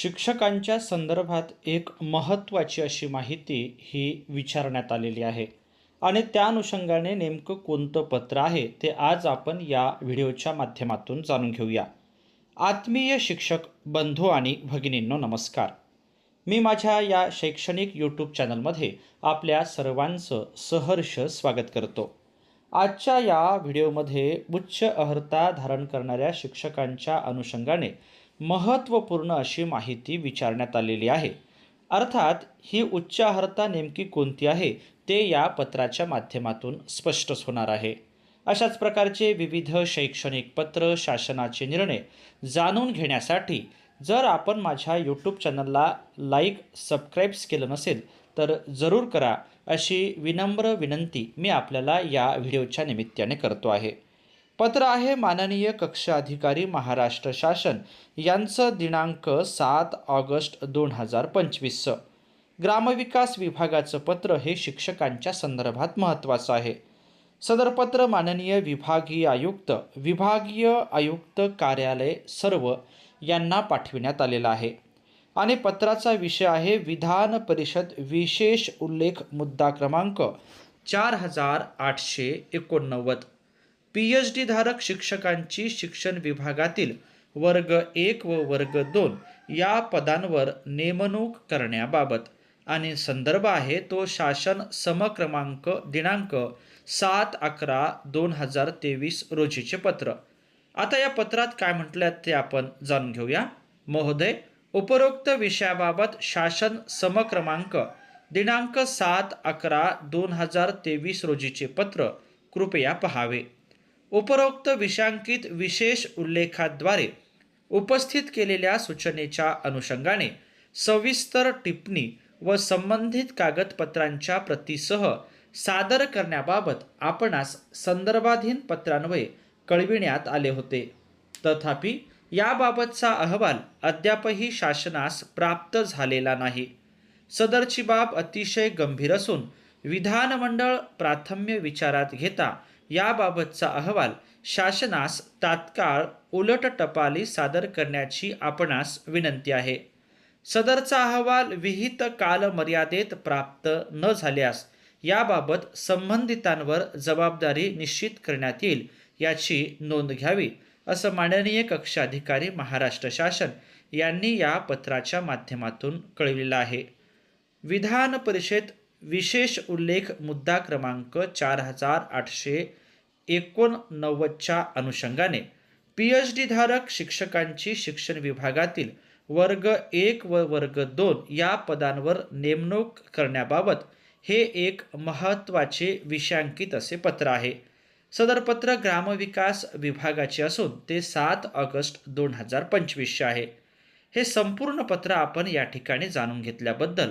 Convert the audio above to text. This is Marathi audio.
शिक्षकांच्या संदर्भात एक महत्त्वाची अशी माहिती ही विचारण्यात आलेली आहे. आणि त्या अनुषंगाने नेमकं कोणतं पत्र आहे ते आज आपण या व्हिडिओच्या माध्यमातून जाणून घेऊया. आत्मीय शिक्षक बंधू आणि भगिनींनो नमस्कार. मी माझ्या या शैक्षणिक यूट्यूब चॅनलमध्ये आपल्या सर्वांचं सहर्ष स्वागत करतो. आजच्या या व्हिडिओमध्ये उच्च अहर्ता धारण करणाऱ्या शिक्षकांच्या अनुषंगाने महत्त्वपूर्ण अशी माहिती विचारण्यात आलेली आहे. अर्थात ही उच्चार्हता नेमकी कोणती आहे ते या पत्राच्या माध्यमातून स्पष्टच होणार आहे. अशाच प्रकारचे विविध शैक्षणिक पत्र शासनाचे निर्णय जाणून घेण्यासाठी जर आपण माझ्या यूट्यूब चॅनलला लाईक सबस्क्राईब्स केलं नसेल तर जरूर करा अशी विनम्र विनंती मी आपल्याला या व्हिडिओच्या निमित्ताने करतो आहे. पत्र आहे माननीय कक्ष अधिकारी महाराष्ट्र शासन. यांचं दिनांक सात ऑगस्ट दोन हजार पंचवीसचं ग्रामविकास विभागाचं पत्र हे शिक्षकांच्या संदर्भात महत्त्वाचं आहे. सदर पत्र माननीय विभागीय आयुक्त विभागीय आयुक्त कार्यालय सर्व यांना पाठविण्यात आलेला आहे. आणि पत्राचा विषय आहे विधान परिषद विशेष उल्लेख मुद्दा क्रमांक चार हजार आठशे एकोणनव्वद. पी एच डी धारक शिक्षकांची शिक्षण विभागातील वर्ग एक व वर्ग दोन या पदांवर नेमणूक करण्याबाबत. आणि संदर्भ आहे तो शासन समक्रमांक दिनांक सात अकरा दोन हजार तेवीस रोजीचे पत्र. आता या पत्रात काय म्हटलं ते आपण जाणून घेऊया. महोदय उपरोक्त विषयाबाबत शासन समक्रमांक दिनांक सात अकरा दोन हजार तेवीस रोजीचे पत्र कृपया पहावे. उपरोक्त विषांकित विशेष उल्लेखाद्वारे उपस्थित केलेल्या सूचनेच्या अनुषंगाने सविस्तर टिप्पणी व संबंधित कागदपत्रांच्या प्रतीसह सादर करण्याबाबत आपणास संदर्भाधीन पत्रान्वये कळविण्यात आले होते. तथापि याबाबतचा अहवाल अद्यापही शासनास प्राप्त झालेला नाही. सदरची बाब अतिशय गंभीर असून विधानमंडळ प्राथम्य विचारात घेता याबाबतचा अहवाल शासनास तात्काळ उलट टपाली सादर करण्याची आपणास विनंती आहे. सदरचा अहवाल विहित कालमर्यादेत प्राप्त न झाल्यास याबाबत संबंधितांवर जबाबदारी निश्चित करण्यात येईल याची नोंद घ्यावी असं माननीय कक्षाधिकारी महाराष्ट्र शासन यांनी या पत्राच्या माध्यमातून कळविलेलं आहे. विधान परिषद विशेष उल्लेख मुद्दा क्रमांक चार हजार आठशे एकोणनव्वदच्या अनुषंगाने पी एच डी धारक शिक्षकांची शिक्षण विभागातील वर्ग एक व वर्ग दोन या पदांवर नेमणूक करण्याबाबत हे एक महत्त्वाचे विषयांकित असे पत्र आहे. सदर पत्र ग्रामविकास विभागाचे असून ते सात ऑगस्ट दोन हजार पंचवीसचे आहे. हे संपूर्ण पत्र आपण या ठिकाणी जाणून घेतल्याबद्दल